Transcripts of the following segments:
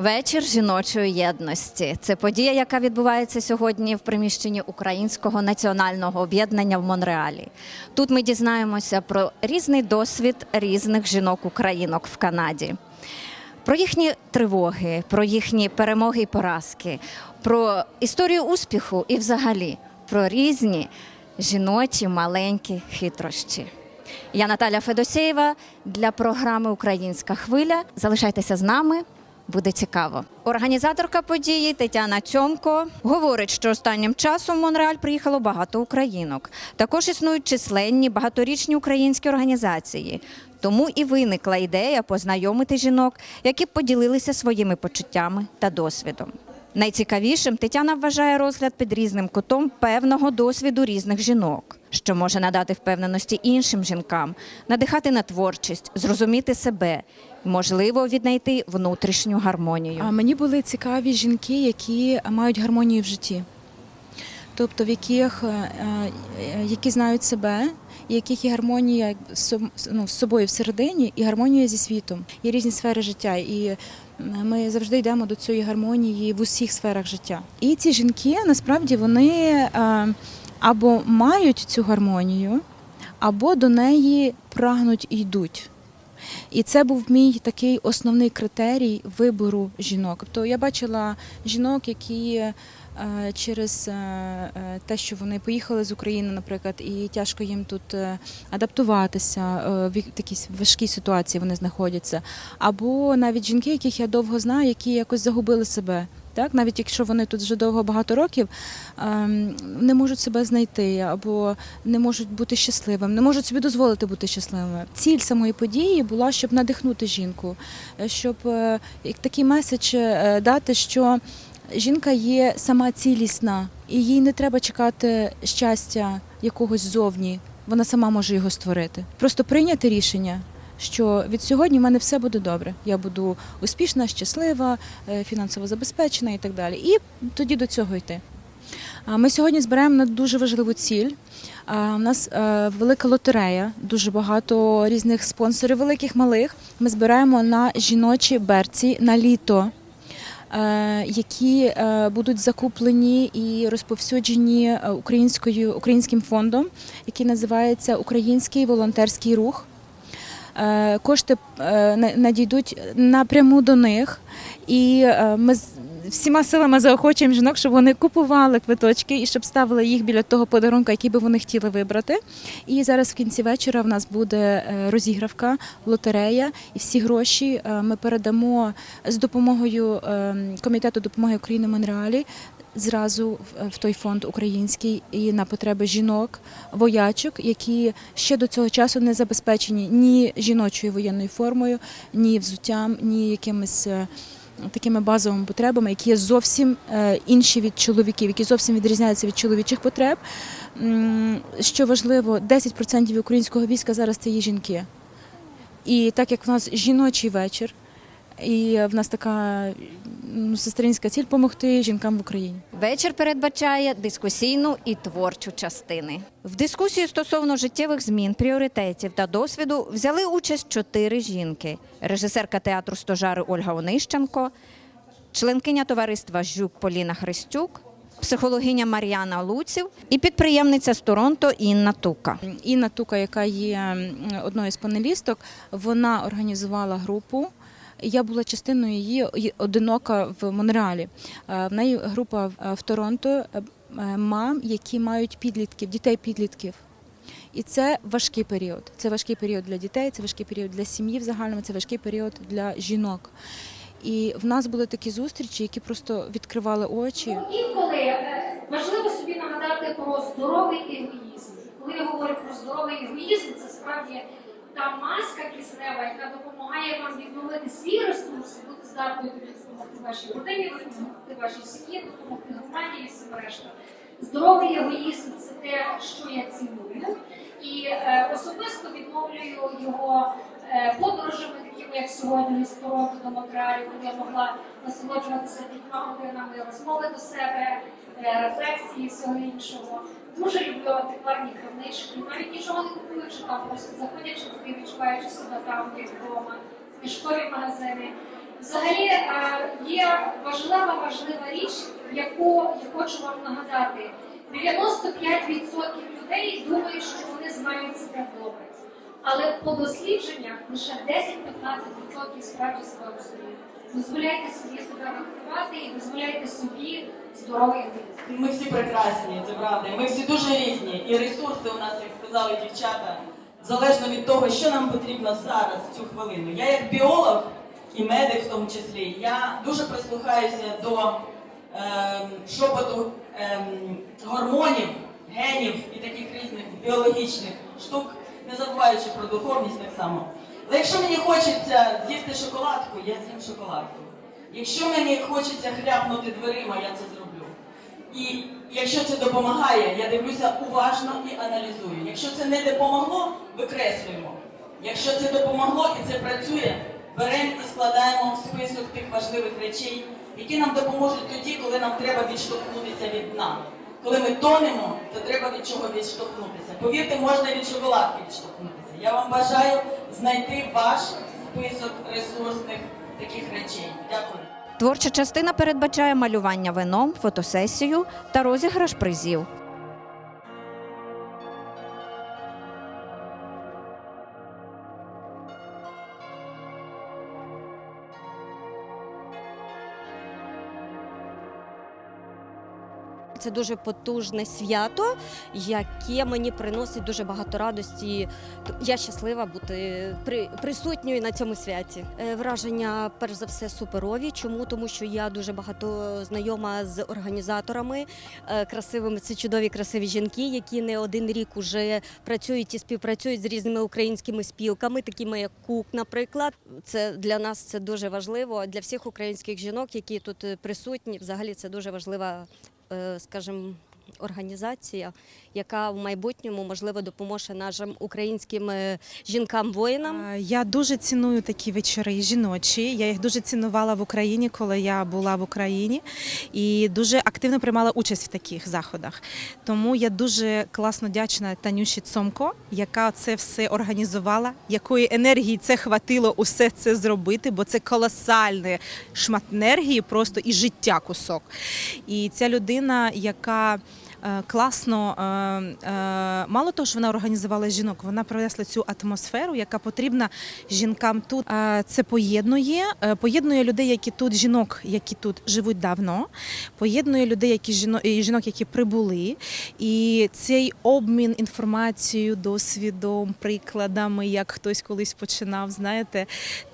Вечір жіночої єдності це подія, яка відбувається сьогодні в приміщенні Українського національного об'єднання в Монреалі. Тут ми дізнаємося про різний досвід різних жінок-українок в Канаді, про їхні тривоги, про їхні перемоги і поразки, про історію успіху і, взагалі, про різні жіночі маленькі хитрощі. Я Наталя Федосєєва для програми Українська хвиля. Залишайтеся з нами. Буде цікаво. Організаторка події Тетяна Цьомко говорить, що останнім часом в Монреаль приїхало багато українок. Також існують численні багаторічні українські організації. Тому і виникла ідея познайомити жінок, які поділилися своїми почуттями та досвідом. Найцікавішим Тетяна вважає розгляд під різним кутом певного досвіду різних жінок, що може надати впевненості іншим жінкам, надихати на творчість, зрозуміти себе, можливо, віднайти внутрішню гармонію. А мені були цікаві жінки, які мають гармонію в житті, тобто в яких е, е, які знають себе, яких є гармонія ну, з собою всередині і гармонія зі світом. Є різні сфери життя, і ми завжди йдемо до цієї гармонії в усіх сферах життя. І ці жінки насправді вони е, або мають цю гармонію, або до неї прагнуть і йдуть. І це був мій такий основний критерій вибору жінок. Тобто я бачила жінок, які через е, е, те, що вони поїхали з України, наприклад, і тяжко їм тут е, адаптуватися е, в такій важкій ситуації вони знаходяться. Або навіть жінки, яких я довго знаю, які якось загубили себе. Так, навіть якщо вони тут вже довго багато років ем, не можуть себе знайти або не можуть бути щасливими, не можуть собі дозволити бути щасливими. Ціль самої події була, щоб надихнути жінку, е, щоб е, такий меседж е, дати, що жінка є сама цілісна, і їй не треба чекати щастя якогось зовні. Вона сама може його створити. Просто прийняти рішення. Що від сьогодні в мене все буде добре. Я буду успішна, щаслива, е, фінансово забезпечена і так далі. І тоді до цього йти. Ми сьогодні збираємо на дуже важливу ціль. У нас е, велика лотерея, дуже багато різних спонсорів, великих малих. Ми збираємо на жіночі берці на літо. Е, Які е, будуть закуплені і розповсюджені е, українською українським фондом, який називається Український волонтерський рух. Кошти на- надійдуть напряму до них, і е, ми всіма силами заохочуємо жінок, щоб вони купували квиточки і щоб ставили їх біля того подарунка, який би вони хотіли вибрати. І зараз в кінці вечора в нас буде е, розігравка, лотерея, і всі гроші е, ми передамо з допомогою комітету допомоги України Монреалі. Зразу в- той фонд український і на потреби жінок, воячок, які ще до цього часу не забезпечені ні жіночою воєнною формою, ні взуттям, ні якимись такими базовими потребами, які є зовсім е, інші від чоловіків, які зовсім відрізняються від чоловічих потреб. Що важливо, 10% українського війська зараз це є жінки. І так як в нас жіночий вечір, і в нас така ну, сестринська ціль допомогти жінкам в Україні. Вечір передбачає дискусійну і творчу частини. В дискусії стосовно життєвих змін, пріоритетів та досвіду взяли участь чотири жінки: режисерка театру Стожари Ольга Онищенко, членкиня товариства Жюк Поліна Христюк, психологиня Мар'яна Луців і підприємниця з Торонто Інна Тука. Інна Тука, яка є одною з панелісток, вона організувала групу. Я була частиною її одинока в Монреалі. Е, В неї група в- в Торонто е, е, мам, які мають підлітків, дітей-підлітків. І це важкий період. Це важкий період для дітей, це важкий період для сім'ї в загальному, це важкий період для жінок. І в нас були такі зустрічі, які просто відкривали очі. Інколи е, важливо собі нагадати про здоровий егоїзм. Коли я говорю про здоровий егоїзм, це справді та маска киснева, яка допомагає вам відновити свій ресурс бути здатною допомогти вашій родині, допомогти вашій сім'ї, допомогти громаді і всім решта. Здоровий егоїзм це те, що я ціную, і е, особисто відновлюю його е, як сьогодні до Монреалю, коли я могла насолоджуватися п'ятьма годинами розмови до себе, е, рефлексії всього іншого. Дуже люблю антикварні крамнички, навіть нічого не купуючи там, просто заходячи туди, відчуваючи себе там, як вдома, книжкові магазини. Взагалі е, є важлива важлива річ, яку я хочу вам нагадати. 95% людей думають, що вони знають себе добре. Але по дослідженнях лише 10-15% справді себе розуміють. Дозволяйте собі себе рахувати і дозволяйте собі здоровий егоїзм. Ми всі прекрасні, це правда. Ми всі дуже різні. І ресурси у нас, як сказали дівчата, залежно від того, що нам потрібно зараз, в цю хвилину. Я як біолог і медик в тому числі, я дуже прислухаюся до ем, шепоту ем, гормонів, генів і таких різних біологічних штук, не забуваючи про духовність так само. Але якщо мені хочеться з'їсти шоколадку, я з'їм шоколадку. Якщо мені хочеться хляпнути дверима, я це зроблю. І якщо це допомагає, я дивлюся уважно і аналізую. Якщо це не допомогло, викреслюємо. Якщо це допомогло і це працює, беремо і складаємо в список тих важливих речей, які нам допоможуть тоді, коли нам треба відштовхнутися від дна. Коли ми тонемо, то треба від чого відштовхнутися. Повірте, можна від шоколадки відштовхнутися. Я вам бажаю знайти ваш список ресурсних таких речей. Дякую. Творча частина передбачає малювання вином, фотосесію та розіграш призів. Це дуже потужне свято, яке мені приносить дуже багато радості. Я щаслива бути при, присутньою на цьому святі. Е, Враження, перш за все, суперові. Чому? Тому що я дуже багато знайома з організаторами е, красивими. Це чудові красиві жінки, які не один рік уже працюють і співпрацюють з різними українськими спілками, такими як КУК, наприклад. Це для нас це дуже важливо. Для всіх українських жінок, які тут присутні, взагалі це дуже важлива скажімо, організація, яка в майбутньому можливо допоможе нашим українським е, жінкам-воїнам. Е, Я дуже ціную такі вечори жіночі. Я їх дуже цінувала в Україні, коли я була в Україні, і дуже активно приймала участь в таких заходах. Тому я дуже класно дячна Танюші Цомко, яка це все організувала, якої енергії це хватило усе це зробити, бо це колосальний шмат енергії, просто і життя кусок. І ця людина, яка класно, е, е, мало того, що вона організувала жінок, вона принесла цю атмосферу, яка потрібна жінкам тут. Е, Це поєднує, е, поєднує людей, які тут, жінок, які тут живуть давно, поєднує людей, які жінок, які прибули. І цей обмін інформацією, досвідом, прикладами, як хтось колись починав, знаєте.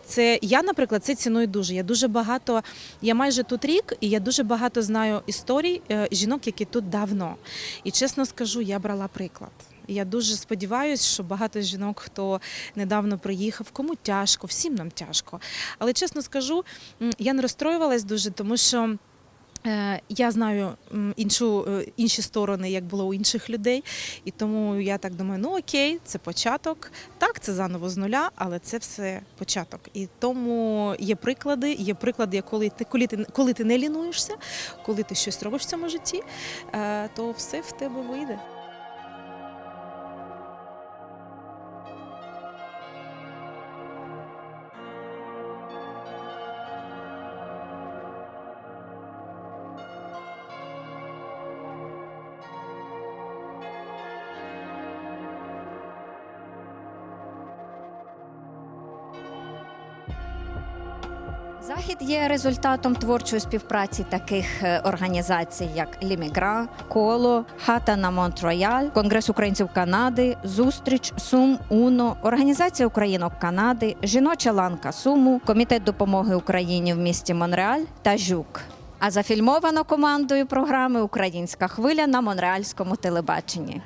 Це я, наприклад, це ціную дуже. Я дуже багато, я майже тут рік, і я дуже багато знаю історій е, жінок, які тут давно. І чесно скажу, я брала приклад. Я дуже сподіваюся, що багато жінок, хто недавно приїхав, кому тяжко, всім нам тяжко. Але чесно скажу, я не розстроювалась дуже, тому що. Е, Я знаю іншу, е, інші сторони, як було у інших людей, і тому я так думаю, ну окей, це початок. Так, це заново з нуля, але це все початок. І тому є приклади, є приклади, коли ти, коли ти, коли ти не лінуєшся, коли ти щось робиш в цьому житті, е, то все в тебе вийде. Захід є результатом творчої співпраці таких е, організацій, як Лімігра, Коло, Хата на Монтрояль, Конгрес українців Канади, Зустріч, Сум, Уно, Організація Українок Канади, Жіноча ланка Суму, Комітет допомоги Україні в місті Монреаль та Жук. А зафільмовано командою програми Українська хвиля на монреальському телебаченні.